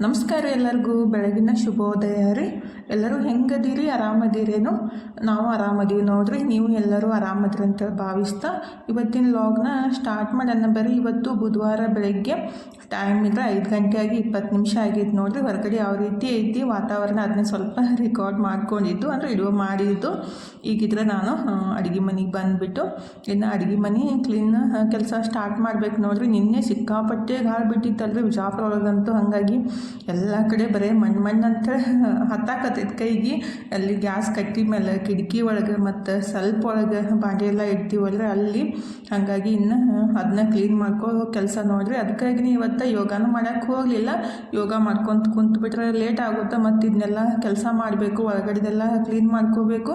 ನಮಸ್ಕಾರ ಎಲ್ಲರಿಗೂ ಬೆಳಗಿನ ಶುಭೋದಯ ರೀ. ಎಲ್ಲರೂ ಹೆಂಗದೀರಿ ಆರಾಮದಿರೇನು? ನಾವು ಆರಾಮದೀವಿ ನೋಡ್ರಿ, ನೀವು ಎಲ್ಲರೂ ಆರಾಮದ್ರಿ ಅಂತ ಭಾವಿಸ್ತಾ ಇವತ್ತಿನ ಲಾಗ್ನ ಸ್ಟಾರ್ಟ್ ಮಾಡೋಣ ಬರೀ ಇವತ್ತು ಬುಧವಾರ ಬೆಳಗ್ಗೆ ಟೈಮ್ ಇದ್ರೆ ಐದು ಗಂಟೆ ಆಗಿ ಇಪ್ಪತ್ತು ನಿಮಿಷ ಆಗಿತ್ತು ನೋಡ್ರಿ. ಹೊರಗಡೆ ಯಾವ ರೀತಿ ಐತಿ, ವಾತಾವರಣ ಅದನ್ನ ಸ್ವಲ್ಪ ರೆಕಾರ್ಡ್ ಮಾಡ್ಕೊಂಡಿದ್ದು, ಅಂದರೆ ಇಡುವ ಮಾಡಿದ್ದು. ಈಗಿದ್ರೆ ನಾನು ಅಡುಗೆ ಮನೆಗೆ ಬಂದುಬಿಟ್ಟು ಇನ್ನು ಅಡುಗೆ ಮನೆ ಕ್ಲೀನ್ ಕೆಲಸ ಸ್ಟಾರ್ಟ್ ಮಾಡ್ಬೇಕು ನೋಡ್ರಿ. ನಿನ್ನೆ ಸಿಕ್ಕಾಪಟ್ಟೆ ಗಾಳಿ ಬಿಟ್ಟಿತ್ತಲ್ರಿ ಬಿಜಾಪುರ ಒಳಗಂತೂ ಹಾಗಾಗಿ ಎಲ್ಲ ಕಡೆ ಬರೀ ಮಣ್ಣು ಮಣ್ಣು ಅಂತ ಹತ್ತಾಕತ್ತೈತೆ ಕೈಗೆ. ಅಲ್ಲಿ ಗ್ಯಾಸ್ ಕಟ್ಟಿ ಮೇಲೆ ಕಿಟಕಿ ಒಳಗೆ ಮತ್ತು ಸ್ವಲ್ಪ ಒಳಗೆ ಬಾಂಡೆ ಎಲ್ಲ ಇಡ್ತೀವಲ್ರಿ ಅಲ್ಲಿ ಹಾಗಾಗಿ ಇನ್ನು ಅದನ್ನ ಕ್ಲೀನ್ ಮಾಡ್ಕೋ ಕೆಲಸ ನೋಡ್ರಿ. ಅದಕ್ಕಾಗಿ ಇವತ್ತು ಯೋಗಾನು ಮಾಡೋಕ್ಕೆ ಹೋಗಲಿಲ್ಲ. ಯೋಗ ಮಾಡ್ಕೊಂತ ಕುಂತ್ಬಿಟ್ರೆ ಲೇಟ್ ಆಗುತ್ತೆ ಮತ್ತು ಇದನ್ನೆಲ್ಲ ಕೆಲಸ ಮಾಡಬೇಕು, ಒಳಗಡೆದೆಲ್ಲ ಕ್ಲೀನ್ ಮಾಡ್ಕೋಬೇಕು.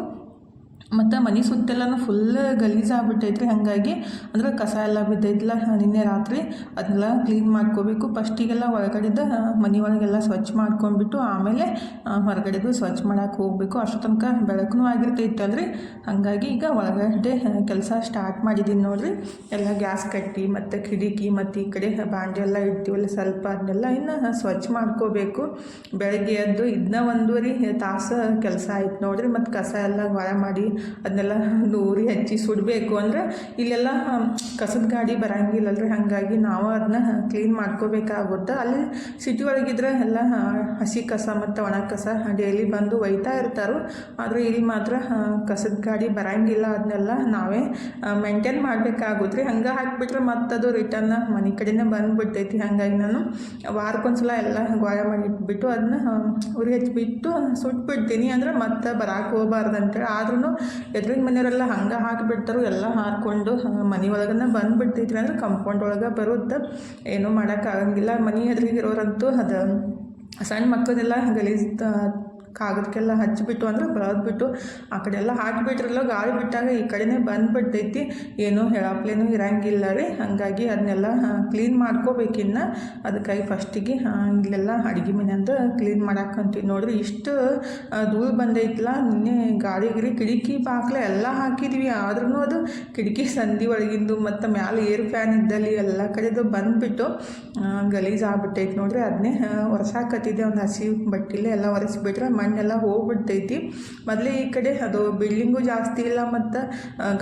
ಮತ್ತು ಮನೆ ಸುತ್ತೆಲ್ಲನೂ ಫುಲ್ ಗಲೀಜು ರೀ ಹಾಗಾಗಿ ಅಂದ್ರೆ ಕಸ ಎಲ್ಲ ಬಿದ್ದೈತಿಲ್ಲ ನಿನ್ನೆ ರಾತ್ರಿ ಅದನ್ನೆಲ್ಲ ಕ್ಲೀನ್ ಮಾಡ್ಕೋಬೇಕು. ಫಸ್ಟಿಗೆಲ್ಲ ಒಳಗಡೆದ ಮನೆ ಒಳಗೆಲ್ಲ ಸ್ವಚ್ಛ ಮಾಡ್ಕೊಂಡ್ಬಿಟ್ಟು ಆಮೇಲೆ ಹೊರಗಡೆದು ಸ್ವಚ್ಛ ಮಾಡಕ್ಕೆ ಹೋಗಬೇಕು. ಅಷ್ಟು ತನಕ ಬೆಳಕು ಆಗಿರ್ತೈತಲ್ರಿ. ಹಾಗಾಗಿ ಈಗ ಒಳಗಡೆ ಕೆಲಸ ಸ್ಟಾರ್ಟ್ ಮಾಡಿದ್ದೀನಿ ನೋಡ್ರಿ. ಎಲ್ಲ ಗ್ಯಾಸ್ ಕಟ್ಟಿ ಮತ್ತು ಕಿಟಕಿ ಮತ್ತು ಈ ಕಡೆ ಬಾಂಡೆ ಎಲ್ಲ ಇಡ್ತೀವಲ್ಲ ಸ್ವಲ್ಪ ಅದನ್ನೆಲ್ಲ ಇನ್ನು ಸ್ವಚ್ಛ ಮಾಡ್ಕೋಬೇಕು. ಬೆಳಗ್ಗೆ ಎದ್ದು ಇದನ್ನ ಒಂದೂವರೆ ತಾಸು ಕೆಲಸ ಆಯ್ತು ನೋಡ್ರಿ. ಮತ್ತು ಕಸ ಎಲ್ಲ ಹೊರ ಮಾಡಿ ಅದನ್ನೆಲ್ಲ ನೂರಿ ಹಚ್ಚಿ ಸುಡಬೇಕು ಅಂದ್ರೆ ಇಲ್ಲೆಲ್ಲ ಕಸದ ಗಾಡಿ ಬರಂಗಿಲ್ಲಲ್ರಿ. ಹಾಗಾಗಿ ನಾವು ಅದನ್ನ ಕ್ಲೀನ್ ಮಾಡ್ಕೋಬೇಕಾಗುತ್ತೆ. ಅಲ್ಲಿ ಸಿಟಿ ಒಳಗಿದ್ರೆ ಎಲ್ಲ ಹಸಿ ಕಸ ಮತ್ತು ಒಣ ಕಸ ಡೈಲಿ ಬಂದು ಒಯ್ತಾ ಇರ್ತಾರೋ. ಆದರೆ ಇಲ್ಲಿ ಮಾತ್ರ ಕಸದ ಗಾಡಿ ಬರಂಗಿಲ್ಲ. ಅದನ್ನೆಲ್ಲ ನಾವೇ ಮೇಂಟೈನ್ ಮಾಡಬೇಕಾಗುತ್ತೆ ರೀ ಹಂಗೆ ಹಾಕಿಬಿಟ್ರೆ ಮತ್ತದು ರಿಟರ್ನ್ ಮನೆ ಕಡೆನೇ ಬಂದುಬಿಡ್ತೈತಿ. ಹಾಗಾಗಿ ನಾನು ವಾರಕ್ಕೊಂದ್ಸಲ ಎಲ್ಲ ಗೋಳ ಮಾಡಿಟ್ಬಿಟ್ಟು ಅದನ್ನ ಉರಿ ಹಚ್ಚಿಬಿಟ್ಟು ಸುಟ್ಬಿಡ್ತೀನಿ. ಅಂದ್ರೆ ಮತ್ತೆ ಬರಕ್ಕೆ ಹೋಗ್ಬಾರ್ದು ಅಂತೇಳಿ ಆದ್ರೂ ಎದುರಿನ ಮನೆಯವರೆಲ್ಲ ಹಂಗೆ ಹಾಕಿಬಿಡ್ತಾರೋ ಎಲ್ಲ ಹಾಕ್ಕೊಂಡು ಮನೆ ಒಳಗನ್ನ ಬಂದುಬಿಡ್ತೈತ್ರಿ ಅಂದ್ರೆ ಕಂಪೌಂಡ್ ಒಳಗೆ ಬರುತ್ತೆ ಏನೂ ಮಾಡೋಕ್ಕಾಗಂಗಿಲ್ಲ ಮನೆ ಎದುರಿಗಿರೋರಂತೂ ಅದು. ಸಣ್ಣ ಮಕ್ಕಳೆಲ್ಲ ಗಲೀಜು ಕಾಗದಕ್ಕೆಲ್ಲ ಹಚ್ಚಿಬಿಟ್ಟು ಅಂದ್ರೆ ಬೆಳೆದ್ಬಿಟ್ಟು ಆ ಕಡೆ ಎಲ್ಲ ಹಾಕಿಬಿಟ್ರಲ್ಲ, ಗಾಳಿ ಬಿಟ್ಟಾಗ ಈ ಕಡೆನೇ ಬಂದ್ಬಿಟ್ಟೈತಿ ಏನೂ ಹೇಳಪ್ಲೇನೂ ಇರಂಗಿಲ್ಲ ರೀ. ಹಾಗಾಗಿ ಅದನ್ನೆಲ್ಲ ಕ್ಲೀನ್ ಮಾಡ್ಕೋಬೇಕಿನ್ನ ಅದಕ್ಕಾಗಿ ಫಸ್ಟಿಗೆ ಇಲ್ಲೆಲ್ಲ ಅಡುಗೆ ಮನೆ ಅಂತ ಕ್ಲೀನ್ ಮಾಡಾಕಂತೀವಿ ನೋಡ್ರಿ, ಇಷ್ಟು ಧೂಳು ಬಂದೈತಲ್ಲ ನಿನ್ನೆ ಗಾಳಿ ಗಿರಿ ಕಿಟಕಿ ಬಾಕ್ಲೆ ಎಲ್ಲ ಹಾಕಿದ್ವಿ. ಆದ್ರೂ ಅದು ಕಿಟಕಿ ಸಂಧಿ ಒಳಗಿಂದು ಮತ್ತು ಮ್ಯಾಲೆ ಏರ್ ಫ್ಯಾನ್ ಇದ್ದಲ್ಲಿ ಎಲ್ಲ ಕಡೆದು ಬಂದುಬಿಟ್ಟು ಗಲೀಜು ಆಗ್ಬಿಟ್ಟೈತೆ ನೋಡ್ರಿ. ಅದನ್ನೇ ಒರೆಸಾಕತ್ತಿದ್ದೆ. ಒಂದು ಹಸಿ ಬಟ್ಟಿಲೆ ಎಲ್ಲ ಒರೆಸ್ಬಿಟ್ರೆ ಮಣ್ಣೆಲ್ಲ ಹೋಗ್ಬಿಡ್ತೈತಿ. ಮೊದಲೇ ಈ ಕಡೆ ಅದು ಬಿಲ್ಡಿಂಗು ಜಾಸ್ತಿ ಇಲ್ಲ ಮತ್ತು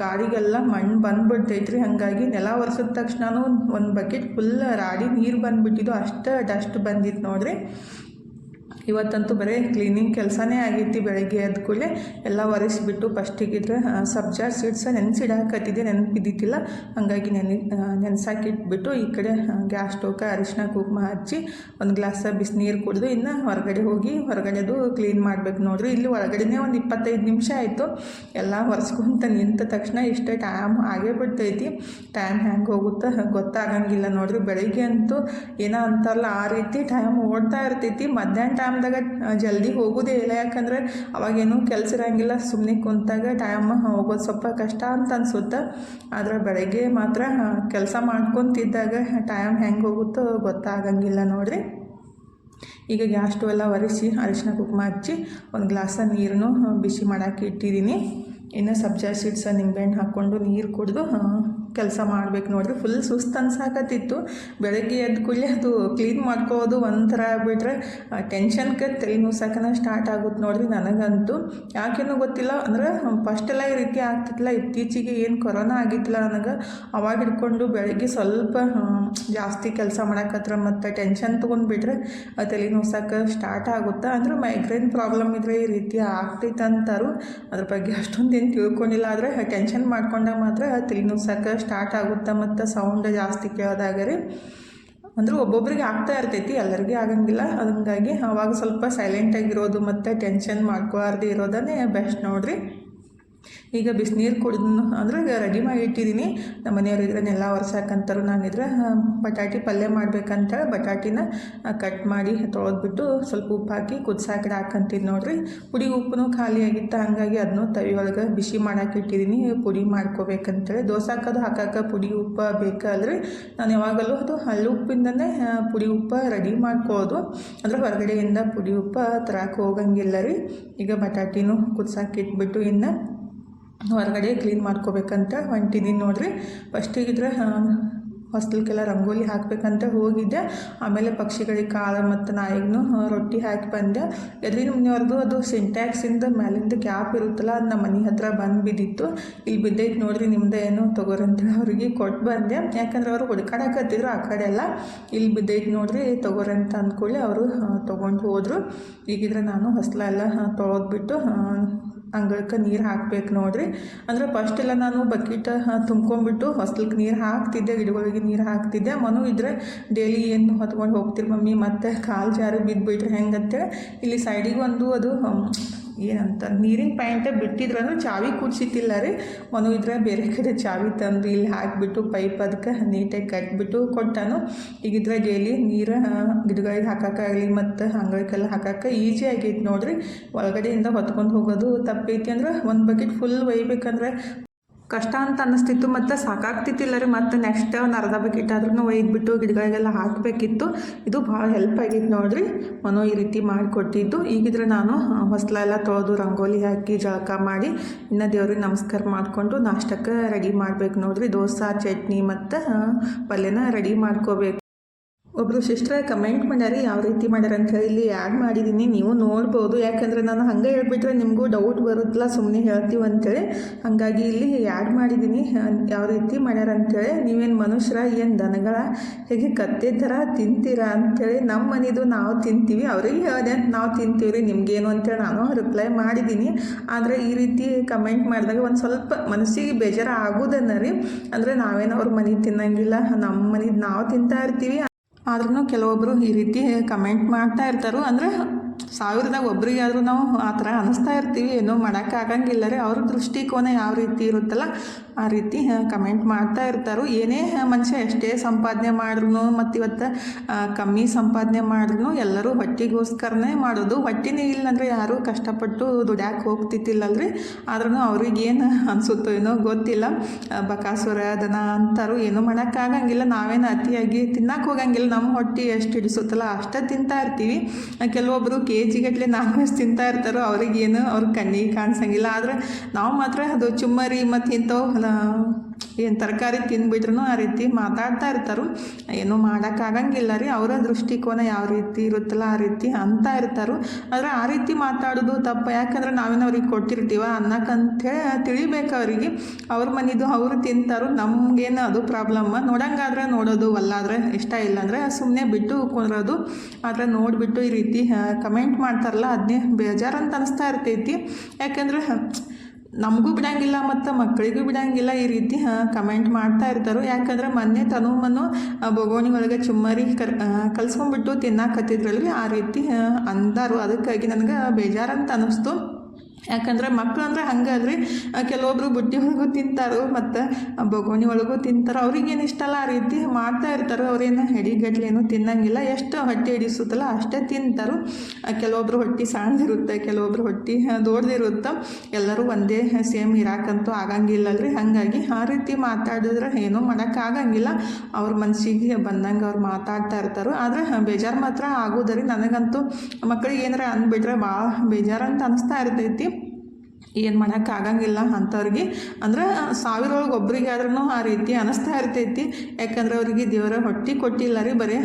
ಗಾಡಿಗೆಲ್ಲ ಮಣ್ಣು ಬಂದ್ಬಿಡ್ತೈತ್ರಿ. ಹಾಗಾಗಿ ನೆಲ ಒರೆಸಿದ ತಕ್ಷಣನೂ ಒಂದು ಬಕೆಟ್ ಫುಲ್ ರಾಡಿ ನೀರು ಬಂದುಬಿಟ್ಟಿದ್ದು. ಅಷ್ಟು ಡಸ್ಟ್ ಬಂದಿತ್ತು ನೋಡ್ರಿ. ಇವತ್ತಂತೂ ಬರೀ ಕ್ಲೀನಿಂಗ್ ಕೆಲಸನೇ ಆಗೈತಿ ಬೆಳಗ್ಗೆ ಎದ್ದ ಕೂಡಲೇ. ಎಲ್ಲ ಒರೆಸಿಬಿಟ್ಟು ಫಸ್ಟಿಗಿದ್ರೆ ಸಬ್ಜಾ ಸೀಡ್ಸ ನೆನೆಸಿಡಾಕತ್ತಿದ್ದೆ ನೆನಪಿದ್ದಿತ್ತಿಲ್ಲ ಹಾಗಾಗಿ ನೆನೆ ನೆನೆಸಾಕಿಟ್ಬಿಟ್ಟು ಈ ಕಡೆ ಗ್ಯಾಸ್ ಸ್ಟೋವ್ಗೆ ಅರಿಶಿನ ಕುಂಕುಮ ಹಚ್ಚಿ ಒಂದು ಗ್ಲಾಸ್ ಬಿಸಿನೀರು ಕುಡಿದು ಇನ್ನು ಹೊರಗಡೆ ಹೋಗಿ ಹೊರಗಡೆದು ಕ್ಲೀನ್ ಮಾಡಬೇಕು ನೋಡ್ರಿ. ಇಲ್ಲಿ ಹೊರಗಡೆನೇ ಒಂದು ಇಪ್ಪತ್ತೈದು ನಿಮಿಷ ಆಯಿತು. ಎಲ್ಲ ಒರೆಸ್ಕೊಂತ ನಿಂತ ತಕ್ಷಣ ಇಷ್ಟೇ ಟೈಮ್ ಆಗೇ ಬಿಡ್ತೈತಿ. ಟೈಮ್ ಹ್ಯಾಂಗೆ ಹೋಗುತ್ತೋ ಗೊತ್ತಾಗಂಗಿಲ್ಲ ನೋಡ್ರಿ. ಬೆಳಿಗ್ಗೆ ಅಂತೂ ಏನೋ ಅಂತಾರಲ್ಲ, ಆ ರೀತಿ ಟೈಮ್ ಓಡ್ತಾ ಇರ್ತೈತಿ. ಮಧ್ಯಾಹ್ನ ಟೈಮ್ದಾಗ ಜಲ್ದಿ ಹೋಗೋದೇ ಇಲ್ಲ. ಯಾಕಂದ್ರೆ ಅವಾಗೇನು ಕೆಲಸ ಇರಂಗಿಲ್ಲ ಸುಮ್ಮನೆ ಕುಂತಾಗ ಟೈಮ್ ಹೋಗೋದು ಸ್ವಲ್ಪ ಕಷ್ಟ ಅಂತ ಅನ್ಸುತ್ತೆ. ಆದರೆ ಬೆಳಗ್ಗೆ ಮಾತ್ರ ಕೆಲಸ ಮಾಡ್ಕೊತಿದ್ದಾಗ ಟೈಮ್ ಹೆಂಗೆ ಹೋಗುತ್ತೋ ಗೊತ್ತಾಗಂಗಿಲ್ಲ ನೋಡಿರಿ. ಈಗ ಗ್ಯಾಸ್ ಎಲ್ಲ ಒರೆಸಿ ಅರಿಶಿನ ಕುಕ್ಮ ಹಚ್ಚಿ, ಒಂದು ಗ್ಲಾಸ ನೀರನ್ನು ಬಿಸಿ ಮಾಡೋಕೆ ಇಟ್ಟಿದ್ದೀನಿ ಇನ್ನು ಸಬ್ಜಾ ಸೀಡ್ಸ, ನಿಂಬೆಹಣ್ಣು ಹಾಕ್ಕೊಂಡು ನೀರು ಕುಡಿದು ಕೆಲಸ ಮಾಡ್ಬೇಕು ನೋಡ್ರಿ ಫುಲ್ ಸುಸ್ತು ಅನ್ಸಾಕತ್ತಿತ್ತು. ಬೆಳಗ್ಗೆ ಎದ್ದ ಕೂಡಲೇ ಅದು ಕ್ಲೀನ್ ಮಾಡ್ಕೋದು ಒಂಥರ ಆಗ್ಬಿಟ್ರೆ ಟೆನ್ಷನ್ಗೆ ತಲೆ ಮುಸಾಕನ ಸ್ಟಾರ್ಟ್ ಆಗುತ್ತೆ ನೋಡ್ರಿ ನನಗಂತೂ. ಯಾಕೇನು ಗೊತ್ತಿಲ್ಲ, ಅಂದ್ರೆ ಫಸ್ಟೆಲ್ಲ ಈ ರೀತಿ ಆಗ್ತಿತ್ತಲ್ಲ, ಇತ್ತೀಚೆಗೆ ಏನು ಕೊರೋನಾ ಆಗಿತ್ತಿಲ್ಲ ನನಗೆ, ಅವಾಗ ಹಿಡ್ಕೊಂಡು ಬೆಳಗ್ಗೆ ಸ್ವಲ್ಪ ಜಾಸ್ತಿ ಕೆಲಸ ಮಾಡಕತ್ರ ಮತ್ತು ಟೆನ್ಷನ್ ತೊಗೊಂಡ್ಬಿಟ್ರೆ ತಲೆ ನುಸಕ್ಕೆ ಸ್ಟಾರ್ಟ್ ಆಗುತ್ತೆ? ಅಂದ್ರೆ ಮೈಗ್ರೇನ್ ಪ್ರಾಬ್ಲಮ್ ಇದ್ರೆ ಈ ರೀತಿ ಆಗ್ತೈತೆ ಅಂತಾರು ಅದ್ರ ಬಗ್ಗೆ ಅಷ್ಟೊಂದು ಏನು ತಿಳ್ಕೊಂಡಿಲ್ಲ, ಆದರೆ ಟೆನ್ಷನ್ ಮಾಡ್ಕೊಂಡಾಗ ಮಾತ್ರ ತಲೆ ಸ್ಟಾರ್ಟ್ ಆಗುತ್ತೆ ಮತ್ತು ಸೌಂಡ್ ಜಾಸ್ತಿ ಕೇಳೋದಾಗ ರೀ ಅಂದ್ರೆ ಒಬ್ಬೊಬ್ರಿಗೆ ಆಗ್ತಾ ಇರ್ತೈತಿ, ಎಲ್ಲರಿಗೂ ಆಗಂಗಿಲ್ಲ. ಹಂಗಾಗಿ ಅವಾಗ ಸ್ವಲ್ಪ ಸೈಲೆಂಟಾಗಿರೋದು ಮತ್ತು ಟೆನ್ಷನ್ ಮಾಡ್ಕೋಬಾರ್ದು ಇರೋದನ್ನೇ ಬೆಸ್ಟ್ ನೋಡಿರಿ. ಈಗ ಬಿಸಿನೀರು ಕುಡಿದು ಅಂದ್ರೆ ರೆಡಿ ಮಾಡಿ ಇಟ್ಟಿದ್ದೀನಿ ನಮ್ಮ ಮನೆಯವ್ರು ಇದ್ರನ್ನೆಲ್ಲ ನಾನು ನಾನಿದ್ರೆ ಬಟಾಟಿ ಪಲ್ಯ ಮಾಡ್ಬೇಕಂತೇಳಿ ಬಟಾಟಿನ ಕಟ್ ಮಾಡಿ ತೊಳೆದ್ಬಿಟ್ಟು ಸ್ವಲ್ಪ ಉಪ್ಪು ಹಾಕಿ ಕುದಿಸಾಕಡೆ ಹಾಕಂತೀನಿ ನೋಡಿರಿ. ಪುಡಿ ಉಪ್ಪು ಖಾಲಿ ಆಗಿತ್ತು, ಹಾಗಾಗಿ ಅದನ್ನು ತವಿ ಒಳಗೆ ಬಿಸಿ ಮಾಡಕ್ಕೆ ಇಟ್ಟಿದ್ದೀನಿ ಪುಡಿ ಮಾಡ್ಕೋಬೇಕಂತೇಳಿ ದೋಸೆ ಹಾಕಕ್ಕೆ ಪುಡಿ ಉಪ್ಪು ಬೇಕಲ್ರಿ ನಾನು ಯಾವಾಗಲೂ ಅದು ಹಲ್ಲು ಉಪ್ಪಿಂದನೇ ಪುಡಿ ಉಪ್ಪು ರೆಡಿ ಮಾಡ್ಕೋದು ಅಂದ್ರೆ ಹೊರಗಡೆಯಿಂದ ಪುಡಿ ಉಪ್ಪು ತರಕ್ಕೆ ಹೋಗಂಗಿಲ್ಲ ರೀ. ಈಗ ಬಟಾಟಿನೂ ಕುದ್ಸಾಕಿಟ್ಬಿಟ್ಟು ಇನ್ನು ಹೊರಗಡೆ ಕ್ಲೀನ್ ಮಾಡ್ಕೋಬೇಕಂತ ಹೊಂಟಿದ್ದೀನಿ ನೋಡ್ರಿ. ಫಸ್ಟಿಗಿದ್ರೆ ಹೊಸ್ತಿಲ್ಗೆಲ್ಲ ರಂಗೋಲಿ ಹಾಕಬೇಕಂತ ಹೋಗಿದ್ದೆ. ಆಮೇಲೆ ಪಕ್ಷಿಗಳಿಗೆ ಕಾಳು ಮತ್ತು ನಾಯಿಗೂ ರೊಟ್ಟಿ ಹಾಕಿ ಬಂದೆ. ಎದ್ರಿನ ಮನೆಯವ್ರದ್ದು ಅದು ಸಿಂಟ್ಯಾಕ್ಸಿಂದ ಮೇಲಿಂದ ಕ್ಯಾಪ್ ಇರುತ್ತಲ್ಲ ಅದು ನಮ್ಮ ಮನೆ ಹತ್ರ ಬಂದು ಬಿದ್ದಿತ್ತು ಇಲ್ಲಿ ಬಿದ್ದೈತೆ ನೋಡ್ರಿ, ನಿಮ್ದು ಏನು ಅಂತೇಳಿ ಅವ್ರಿಗೆ ಕೊಟ್ಟು ಬಂದೆ. ಯಾಕಂದ್ರೆ ಅವರು ಹುಡ್ಕಾಡಕತ್ತಿದ್ರು ಆ ಕಡೆ ಎಲ್ಲ. ಇಲ್ಲಿ ಬಿದ್ದೈತೆ ನೋಡ್ರಿ, ತಗೋರಿ ಅಂತ ಅಂದ್ಕೊಳ್ಳಿ, ಅವರು ತೊಗೊಂಡು ಹೋದರು. ಈಗಿದ್ರೆ ನಾನು ಹೊಸ್ಲ ಎಲ್ಲ ತೊಳೆದ್ಬಿಟ್ಟು ಅಂಗಳಕ್ಕೆ ನೀರು ಹಾಕ್ಬೇಕು ನೋಡ್ರಿ. ಅಂದ್ರೆ ಫಸ್ಟ್ ಎಲ್ಲ ನಾನು ಬಕೆಟ್ ತುಂಬ್ಕೊಂಡ್ಬಿಟ್ಟು ಹೊಸ್ಲಕ್ಕೆ ನೀರು ಹಾಕ್ತಿದ್ದೆ, ಗಿಡಗಳಿಗೆ ನೀರು ಹಾಕ್ತಿದ್ದೆ. ಮನು ಇದ್ರೆ ಡೈಲಿ ಏನು ಹೊತ್ಕೊಂಡು ಹೋಗ್ತೀರಿ ಮಮ್ಮಿ, ಮತ್ತೆ ಕಾಲು ಜಾರು ಬಿದ್ದುಬಿಟ್ರೆ ಹೆಂಗಂತೇಳಿ. ಇಲ್ಲಿ ಸೈಡಿಗೆ ಒಂದು ಅದು ಏನಂತ ನೀರಿನ ಪ್ಯಾಂಟ್ ಬಿಟ್ಟಿದ್ರು ಚಾವಿ ಕುಡ್ಸಿತ್ತಿಲ್ಲ ರೀ. ಮನು ಇದ್ರೆ ಬೇರೆ ಕಡೆ ಚಾವಿ ತಂದು ಇಲ್ಲಿ ಹಾಕಿಬಿಟ್ಟು ಪೈಪ್ ಅದಕ್ಕೆ ನೀಟಾಗಿ ಕಟ್ಬಿಟ್ಟು ಕೊಟ್ಟಾನು. ಈಗಿದ್ರೆ ಡೇಲಿ ನೀರು, ಗಿಡಗಳಿಗೆ ಹಾಕೋಕ್ಕಾಗಲಿ ಮತ್ತು ಅಂಗಳಕ್ಕೆಲ್ಲ ಹಾಕಕ್ಕೆ ಈಜಿ ಆಗೈತೆ ನೋಡ್ರಿ. ಒಳಗಡೆಯಿಂದ ಹೊತ್ಕೊಂಡು ಹೋಗೋದು ತಪ್ಪೈತಿ ಅಂದ್ರೆ ಒಂದು ಬಕೆಟ್ ಫುಲ್ ಒಯ್ಬೇಕಂದ್ರೆ ಕಷ್ಟ ಅಂತ ಅನ್ನಿಸ್ತಿತ್ತು, ಮತ್ತು ಸಾಕಾಗ್ತಿತ್ತಿಲ್ಲ ರೀ ಮತ್ತು ನೆಕ್ಸ್ಟ್ ಒಂದು ಅರ್ಧ ಬಕೆಟ್ ಆದ್ರೂ ಒಯ್ದುಬಿಟ್ಟು ಗಿಡಗಳಿಗೆಲ್ಲ ಹಾಕಬೇಕಿತ್ತು. ಇದು ಭಾಳ ಹೆಲ್ಪ್ ಆಗಿತ್ತು ನೋಡ್ರಿ. ಮನೋ ಈ ರೀತಿ ಮಾಡಿಕೊಟ್ಟಿದ್ದು. ಈಗಿದ್ರೆ ನಾನು ಹೊಸಲೆಲ್ಲ ತೊಳೆದು ರಂಗೋಲಿ ಹಾಕಿ ಜಳಕ ಮಾಡಿ ಇನ್ನು ದೇವ್ರಿಗೆ ನಮಸ್ಕಾರ ಮಾಡಿಕೊಂಡು ನಾಷ್ಟಕ್ಕೆ ರೆಡಿ ಮಾಡ್ಬೇಕು ನೋಡ್ರಿ. ದೋಸೆ, ಚಟ್ನಿ ಮತ್ತು ಪಲ್ಯನ ರೆಡಿ ಮಾಡ್ಕೋಬೇಕು. ಒಬ್ಬರು ಸಿಸ್ಟ್ರ ಕಮೆಂಟ್ ಮಾಡ್ಯಾರ, ಯಾವ ರೀತಿ ಮಾಡ್ಯಾರ ಅಂತ ಇಲ್ಲಿ ಆ್ಯಡ್ ಮಾಡಿದ್ದೀನಿ ನೀವು ನೋಡ್ಬೋದು. ಯಾಕಂದರೆ ನಾನು ಹಂಗೆ ಹೇಳ್ಬಿಟ್ರೆ ನಿಮಗೂ ಡೌಟ್ ಬರುತ್ತಲ್ಲ ಸುಮ್ಮನೆ ಹೇಳ್ತೀವಿ ಅಂತೇಳಿ. ಹಾಗಾಗಿ ಇಲ್ಲಿ ಆ್ಯಡ್ ಮಾಡಿದ್ದೀನಿ ಯಾವ ರೀತಿ ಮಾಡ್ಯಾರ ಅಂತೇಳಿ ನೀವೇನು ಮನುಷ್ಯರ, ಏನು ದನಗಳ, ಹೇಗೆ ಕತ್ತೆ ಥರ ತಿಂತೀರಾ ಅಂಥೇಳಿ ನಮ್ಮ ಮನೆದು ನಾವು ತಿಂತೀವಿ. ಅವ್ರಿಗೆ ಹೇಳಿದೆ, ನಾವು ತಿಂತೀವಿ ರೀ ನಿಮಗೇನು? ಅಂತೇಳಿ ನಾನು ರಿಪ್ಲೈ ಮಾಡಿದ್ದೀನಿ ಆದರೆ ಈ ರೀತಿ ಕಮೆಂಟ್ ಮಾಡಿದಾಗ ಒಂದು ಸ್ವಲ್ಪ ಮನಸ್ಸಿಗೆ ಬೇಜಾರು ಆಗೋದನ್ನ ರೀ. ಅಂದರೆ ನಾವೇನು ಅವ್ರ ಮನೆ ತಿನ್ನಂಗಿಲ್ಲ ನಮ್ಮ ಮನೆದು ನಾವು ತಿಂತಾ ಇರ್ತೀವಿ. ಆದ್ರೂ ಕೆಲವೊಬ್ಬರು ಈ ರೀತಿ ಕಮೆಂಟ್ ಮಾಡ್ತಾ ಇರ್ತಾರೆ. ಅಂದರೆ ಸಾವಿರದಾಗ ಒಬ್ಬರಿಗಾದರೂ ನಾವು ಆ ಥರ ಅನಿಸ್ತಾ ಇರ್ತೀವಿ. ಏನೋ ಮಾಡೋಕ್ಕಾಗಂಗಿಲ್ಲ ರೀ. ಅವ್ರ ದೃಷ್ಟಿಕೋನ ಯಾವ ರೀತಿ ಇರುತ್ತಲ್ಲ ಆ ರೀತಿ ಕಮೆಂಟ್ ಮಾಡ್ತಾ ಇರ್ತಾರೋ. ಏನೇ ಮನುಷ್ಯ ಎಷ್ಟೇ ಸಂಪಾದನೆ ಮಾಡಿದ್ರು ಮತ್ತು ಇವತ್ತು ಕಮ್ಮಿ ಸಂಪಾದನೆ ಮಾಡಿದ್ರು ಎಲ್ಲರೂ ಹೊಟ್ಟಿಗೋಸ್ಕರನೇ ಮಾಡೋದು. ಹೊಟ್ಟಿನೇ ಇಲ್ಲಂದ್ರೆ ಯಾರೂ ಕಷ್ಟಪಟ್ಟು ದುಡ್ಯಾಕೆ ಹೋಗ್ತಿತ್ತಿಲ್ಲಲ್ರಿ. ಆದ್ರೂ ಅವ್ರಿಗೇನು ಅನಿಸುತ್ತೋ ಏನೋ ಗೊತ್ತಿಲ್ಲ. ಬಕಾಸುರ, ದನ ಅಂತಾರು ಏನೂ ಮಾಡೋಕ್ಕಾಗಂಗಿಲ್ಲ. ನಾವೇನು ಅತಿಯಾಗಿ ತಿನ್ನಕ್ಕೆ ಹೋಗಂಗಿಲ್ಲ. ನಮ್ಮ ಹೊಟ್ಟೆ ಎಷ್ಟು ಹಿಡಿಸುತ್ತಲ್ಲ ಅಷ್ಟೇ ತಿಂತಾ ಇರ್ತೀವಿ. ಕೆಲವೊಬ್ಬರು ಕೆ ಜಿಗಟ್ಲೆ ನಾನ್ ವೆಜ್ ತಿಂತಾ ಇರ್ತಾರೋ ಅವ್ರಿಗೇನು ಅವ್ರ ಕಣ್ಣಿಗೆ ಕಾಣಿಸಂಗಿಲ್ಲ. ಆದರೆ ನಾವು ಮಾತ್ರ ಅದು ಚುಮ್ಮರಿ ಮತ್ತು ಇಂಥವು ಏನು ತರಕಾರಿ ತಿಂದ್ಬಿಟ್ರು ಆ ರೀತಿ ಮಾತಾಡ್ತಾ ಇರ್ತಾರೆ. ಏನೂ ಮಾಡೋಕ್ಕಾಗಂಗಿಲ್ಲ ರೀ. ಅವರ ದೃಷ್ಟಿಕೋನ ಯಾವ ರೀತಿ ಇರುತ್ತಲ್ಲ ಆ ರೀತಿ ಅಂತ ಇರ್ತಾರೆ. ಆದರೆ ಆ ರೀತಿ ಮಾತಾಡೋದು ತಪ್ಪು. ಯಾಕಂದ್ರೆ ನಾವೇನು ಅವ್ರಿಗೆ ಕೊಟ್ಟಿರ್ತೀವ ಅನ್ನಕ್ಕಂಥೇಳಿ ತಿಳಿಬೇಕು ಅವರಿಗೆ. ಅವ್ರ ಮನೆದು ಅವರು ತಿಂತಾರೋ. ನಮಗೇನು ಅದು ಪ್ರಾಬ್ಲಮ್ಮ ನೋಡಂಗಾದ್ರೆ ನೋಡೋದು ಅಲ್ಲಾದರೆ ಇಷ್ಟ ಇಲ್ಲ ಅಂದರೆ ಸುಮ್ಮನೆ ಬಿಟ್ಟು ಕೊಡೋದು ಆದರೆ ನೋಡಿಬಿಟ್ಟು ಈ ರೀತಿ ಕಮೆಂಟ್ ಮಾಡ್ತಾರಲ್ಲ ಅದನ್ನೇ ಬೇಜಾರಂತ ಅನಿಸ್ತಾ ಇರ್ತೈತಿ. ಯಾಕಂದ್ರೆ ನಮಗೂ ಬಿಡಂಗಿಲ್ಲ ಮತ್ತು ಮಕ್ಕಳಿಗೂ ಬಿಡಂಗಿಲ್ಲ ಈ ರೀತಿ ಕಮೆಂಟ್ ಮಾಡ್ತಾ ಇರ್ತಾರೆ. ಯಾಕಂದ್ರೆ ಮೊನ್ನೆ ತನು ಮನು ಬೊಗೋಣಿ ಒಳಗೆ ಚುಮ್ಮರಿ ಕರ್ ಕಲ್ಸ್ಕೊಂಡ್ಬಿಟ್ಟು ತಿನ್ನಾಕತ್ತಿದ್ರಲ್ಲಿ ಆ ರೀತಿ ಅಂದಾರು. ಅದಕ್ಕಾಗಿ ನನಗೆ ಬೇಜಾರಂತ ಅನ್ನಿಸ್ತು ಯಾಕಂದ್ರೆ ಮಕ್ಳು ಅಂದ್ರೆ ಹಂಗೆ ಕೆಲವೊಬ್ರು ಬುಟ್ಟಿ ಒಳಗೂ ತಿಂತಾರೋ, ಮತ್ತು ಬೊಗೋಣಿ ಒಳಗೂ ತಿಂತಾರೆ, ಅವ್ರಿಗೇನು ಇಷ್ಟ ಅಲ್ಲ ಆ ರೀತಿ ಮಾಡ್ತಾ ಇರ್ತಾರೆ, ಅವ್ರೇನು ಏನು ತಿನ್ನಂಗಿಲ್ಲ, ಎಷ್ಟು ಹೊಟ್ಟೆ ಹಿಡಿಸುತ್ತಲ್ಲ ಅಷ್ಟೇ ತಿಂತಾರೆ. ಕೆಲವೊಬ್ರು ಹೊಟ್ಟೆ ಸಣ್ಣದಿರುತ್ತೆ, ಕೆಲವೊಬ್ರು ಹೊಟ್ಟೆ ದೊಡ್ಡದಿರುತ್ತೆ, ಎಲ್ಲರೂ ಒಂದೇ ಸೇಮ್ ಇರಾಕಂತೂ ಆಗಂಗಿಲ್ಲಲ್ರಿ ಹಾಗಾಗಿ ಆ ರೀತಿ ಮಾತಾಡಿದ್ರೆ ಏನೂ ಮಾಡೋಕ್ಕಾಗಂಗಿಲ್ಲ ಅವ್ರ ಮನಸ್ಸಿಗೆ ಬಂದಂಗೆ ಅವ್ರು ಮಾತಾಡ್ತಾ ಇರ್ತಾರೆ. ಆದರೆ ಬೇಜಾರು ಮಾತ್ರ ಆಗೋದರಿ. ನನಗಂತೂ ಮಕ್ಕಳಿಗೆ ಏನಾರ ಅಂದ್ಬಿಟ್ರೆ ಭಾಳ ಬೇಜಾರಂತ ಅನಿಸ್ತಾ ಇರ್ತೈತಿ. ಏನು ಮಾಡೋಕ್ಕಾಗಂಗಿಲ್ಲ ಅಂಥವ್ರಿಗೆ ಅಂದ್ರೆ ಸಾವಿರ ಒಳಗೆ ಒಬ್ರಿಗೆ ಆದ್ರೂ ಆ ರೀತಿ ಅನಿಸ್ತಾ ಇರ್ತೈತಿ. ಯಾಕಂದ್ರೆ ಅವ್ರಿಗೆ ದೇವರ ಹೊಟ್ಟೆ ಕೊಟ್ಟಿಲ್ಲ ರೀ, ಬರೀ